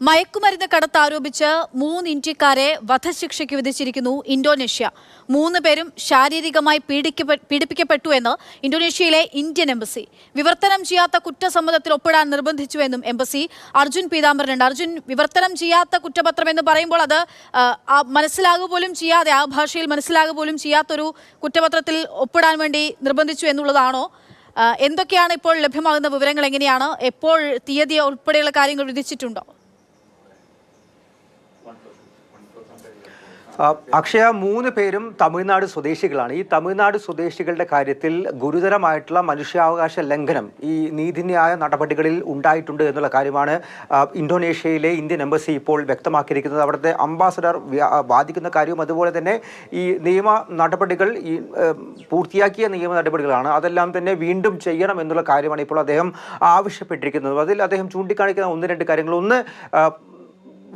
മയക്കുമരുന്ന് കടത്ത് ആരോപിച്ച് മൂന്ന് ഇന്ത്യക്കാരെ വധശിക്ഷയ്ക്ക് വിധിച്ചിരിക്കുന്നു ഇന്തോനേഷ്യ. മൂന്ന് പേരും ശാരീരികമായി പീഡിപ്പിക്കപ്പെട്ടു എന്ന് ഇന്തോനേഷ്യയിലെ ഇന്ത്യൻ എംബസി. വിവർത്തനം ചെയ്യാത്ത കുറ്റസമ്മതത്തിൽ ഒപ്പിടാൻ നിർബന്ധിച്ചുവെന്നും എംബസി. അർജുൻ പീതാംബരനുണ്ട്. അർജുൻ വിവർത്തനം ചെയ്യാത്ത കുറ്റപത്രം എന്ന് പറയുമ്പോൾ അത് മനസ്സിലാകുക പോലും ചെയ്യാതെ ആ ഭാഷയിൽ മനസ്സിലാകുക പോലും ചെയ്യാത്തൊരു കുറ്റപത്രത്തിൽ ഒപ്പിടാൻ വേണ്ടി നിർബന്ധിച്ചു എന്നുള്ളതാണോ? എന്തൊക്കെയാണ് ഇപ്പോൾ ലഭ്യമാകുന്ന വിവരങ്ങൾ എങ്ങനെയാണ്? എപ്പോൾ തീയതി ഉൾപ്പെടെയുള്ള കാര്യങ്ങൾ വിധിച്ചിട്ടുണ്ടോ? അക്ഷയ മൂന്ന് പേരും തമിഴ്നാട് സ്വദേശികളാണ്. ഈ തമിഴ്നാട് സ്വദേശികളുടെ കാര്യത്തിൽ ഗുരുതരമായിട്ടുള്ള മനുഷ്യാവകാശ ലംഘനം ഈ നീതിന്യായ നടപടികളിൽ ഉണ്ടായിട്ടുണ്ട് എന്നുള്ള കാര്യമാണ് ഇന്തോനേഷ്യയിലെ ഇന്ത്യൻ എംബസി ഇപ്പോൾ വ്യക്തമാക്കിയിരിക്കുന്നത്. അവിടുത്തെ അംബാസഡർ വാദിക്കുന്ന കാര്യവും അതുപോലെ തന്നെ ഈ നിയമ നടപടികൾ ഈ പൂർത്തിയാക്കിയ നിയമ നടപടികളാണ്. അതെല്ലാം തന്നെ വീണ്ടും ചെയ്യണം എന്നുള്ള കാര്യമാണ് ഇപ്പോൾ അദ്ദേഹം ആവശ്യപ്പെട്ടിരിക്കുന്നത്. അതിൽ അദ്ദേഹം ചൂണ്ടിക്കാണിക്കുന്ന ഒന്ന് രണ്ട് കാര്യങ്ങൾ. ഒന്ന്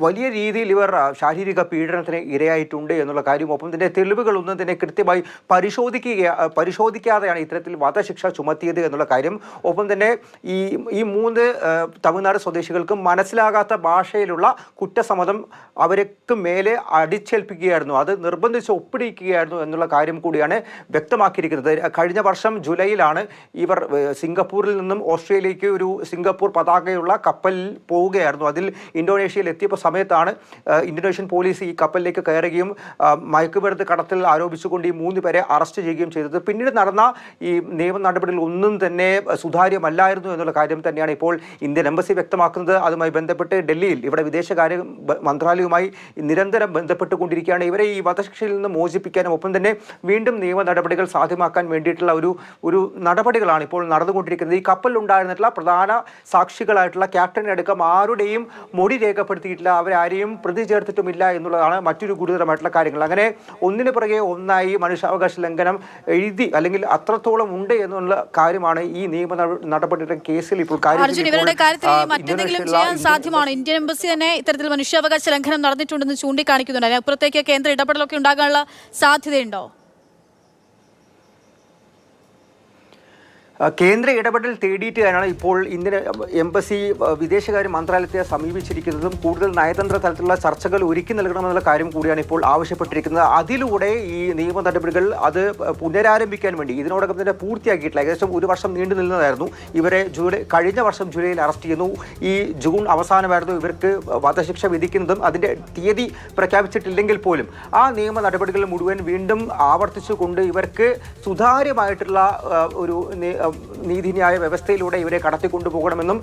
വലിയ രീതിയിൽ ഇവർ ശാരീരിക പീഡനത്തിന് ഇരയായിട്ടുണ്ട് എന്നുള്ള കാര്യം ഒപ്പം തന്നെ തെളിവുകളൊന്നും തന്നെ കൃത്യമായി പരിശോധിക്കുക പരിശോധിക്കാതെയാണ് ഇത്തരത്തിൽ വധശിക്ഷ ചുമത്തിയത് എന്നുള്ള കാര്യം. ഒപ്പം തന്നെ ഈ ഈ മൂന്ന് തമിഴ്നാട് സ്വദേശികൾക്കും മനസ്സിലാകാത്ത ഭാഷയിലുള്ള കുറ്റസമ്മതം അവർക്ക് മേലെ അടിച്ചേൽപ്പിക്കുകയായിരുന്നു. അത് നിർബന്ധിച്ച് ഒപ്പിടിക്കുകയായിരുന്നു എന്നുള്ള കാര്യം കൂടിയാണ് വ്യക്തമാക്കിയിരിക്കുന്നത്. കഴിഞ്ഞ വർഷം ജൂലൈയിലാണ് ഇവർ സിംഗപ്പൂരിൽ നിന്നും ഓസ്ട്രേലിയയ്ക്ക് ഒരു സിംഗപ്പൂർ പതാകയുള്ള കപ്പലിൽ പോവുകയായിരുന്നു. അതിൽ ഇന്തോനേഷ്യയിൽ എത്തിയപ്പോൾ സമയത്താണ് ഇന്തോനേഷ്യൻ പോലീസ് ഈ കപ്പലിലേക്ക് കയറുകയും മയക്കുമരുന്ന് കടത്തിൽ ആരോപിച്ചുകൊണ്ട് ഈ മൂന്ന് പേരെ അറസ്റ്റ് ചെയ്യുകയും ചെയ്തത്. പിന്നീട് നടന്ന ഈ നിയമ നടപടികൾ ഒന്നും തന്നെ സുതാര്യമല്ലായിരുന്നു എന്നുള്ള കാര്യം തന്നെയാണ് ഇപ്പോൾ ഇന്ത്യൻ എംബസി വ്യക്തമാക്കുന്നത്. അതുമായി ബന്ധപ്പെട്ട് ഡൽഹിയിൽ ഇവിടെ വിദേശകാര്യ മന്ത്രാലയവുമായി നിരന്തരം ബന്ധപ്പെട്ടുകൊണ്ടിരിക്കുകയാണ്. ഇവരെ ഈ വധശിക്ഷയിൽ നിന്ന് മോചിപ്പിക്കാനും ഒപ്പം തന്നെ വീണ്ടും നിയമ നടപടികൾ സാധ്യമാക്കാൻ വേണ്ടിയിട്ടുള്ള ഒരു ഒരു നടപടികളാണ് ഇപ്പോൾ നടന്നുകൊണ്ടിരിക്കുന്നത്. ഈ കപ്പലിലുണ്ടായിരുന്നിട്ടുള്ള പ്രധാന സാക്ഷികളായിട്ടുള്ള ക്യാപ്റ്റനെ അടക്കം ആരുടെയും മൊഴി രേഖപ്പെടുത്തിയിട്ടില്ല. അവരാരെയും പ്രതി ചേർത്തിട്ടുമില്ല എന്നുള്ളതാണ് മറ്റൊരു ഗുരുതരമായിട്ടുള്ള കാര്യങ്ങൾ. അങ്ങനെ ഒന്നിന് പുറകെ ഒന്നായി മനുഷ്യാവകാശ ലംഘനം എഴുതി അല്ലെങ്കിൽ അത്രത്തോളം ഉണ്ട് എന്നുള്ള കാര്യമാണ് ഈ നിയമ നടപടിയുടെ കേസിൽ ഇപ്പോൾ ഇവരുടെ കാര്യത്തിൽ മറ്റെന്തെങ്കിലും ചെയ്യാൻ സാധ്യമാണ്? ഇന്ത്യൻ എംബസി തന്നെ ഇത്തരത്തിൽ മനുഷ്യാവകാശ ലംഘനം നടന്നിട്ടുണ്ടെന്ന് ചൂണ്ടിക്കാണിക്കുന്നുണ്ട്. അതിനപ്പുറത്തേക്ക് കേന്ദ്ര ഇടപെടലൊക്കെ ഉണ്ടാകാനുള്ള സാധ്യതയുണ്ടോ? കേന്ദ്ര ഇടപെടൽ തേടിയിട്ട് തന്നെയാണ് ഇപ്പോൾ ഇന്ത്യൻ എംബസി വിദേശകാര്യ മന്ത്രാലയത്തെ സമീപിച്ചിരിക്കുന്നതും കൂടുതൽ നയതന്ത്ര തലത്തിലുള്ള ചർച്ചകൾ ഒരുക്കി നൽകണമെന്നുള്ള കാര്യം കൂടിയാണ് ഇപ്പോൾ ആവശ്യപ്പെട്ടിരിക്കുന്നത്. അതിലൂടെ ഈ നിയമ നടപടികൾ അത് പുനരാരംഭിക്കാൻ വേണ്ടി ഇതിനോടകം തന്നെ പൂർത്തിയാക്കിയിട്ടില്ല. ഏകദേശം ഒരു വർഷം നീണ്ടു നിന്നതായിരുന്നു. ഇവരെ ജൂലൈ കഴിഞ്ഞ വർഷം ജൂലൈയിൽ അറസ്റ്റ് ചെയ്യുന്നു. ഈ ജൂൺ അവസാനമായിരുന്നു ഇവർക്ക് വധശിക്ഷ വിധിക്കുന്നതും അതിന്റെ തീയതി പ്രഖ്യാപിച്ചിട്ടില്ലെങ്കിൽ പോലും. ആ നിയമ നടപടികൾ മുഴുവൻ വീണ്ടും ആവർത്തിച്ചുകൊണ്ട് ഇവർക്ക് സുതാര്യമായിട്ടുള്ള ഒരു നീതിന്യായ വ്യവസ്ഥയിലൂടെ ഇവരെ കടത്തിക്കൊണ്ടുപോകണമെന്നും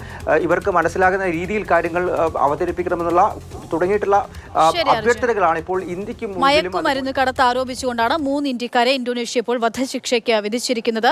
ഇവർക്ക് മനസ്സിലാകുന്ന രീതിയിൽ കാര്യങ്ങൾ അവതരിപ്പിക്കണമെന്നുള്ള തുടങ്ങിയിട്ടുള്ള. അഭ്യർത്ഥനകളാണ് ഇപ്പോൾ ഇന്ത്യയ്ക്ക് മയക്കുമരുന്ന് കടത്ത് ആരോപിച്ചുകൊണ്ടാണ് മൂന്ന് ഇന്ത്യക്കാരെ ഇന്തോനേഷ്യ ഇപ്പോൾ വധശിക്ഷയ്ക്ക് വിധിച്ചിരിക്കുന്നത്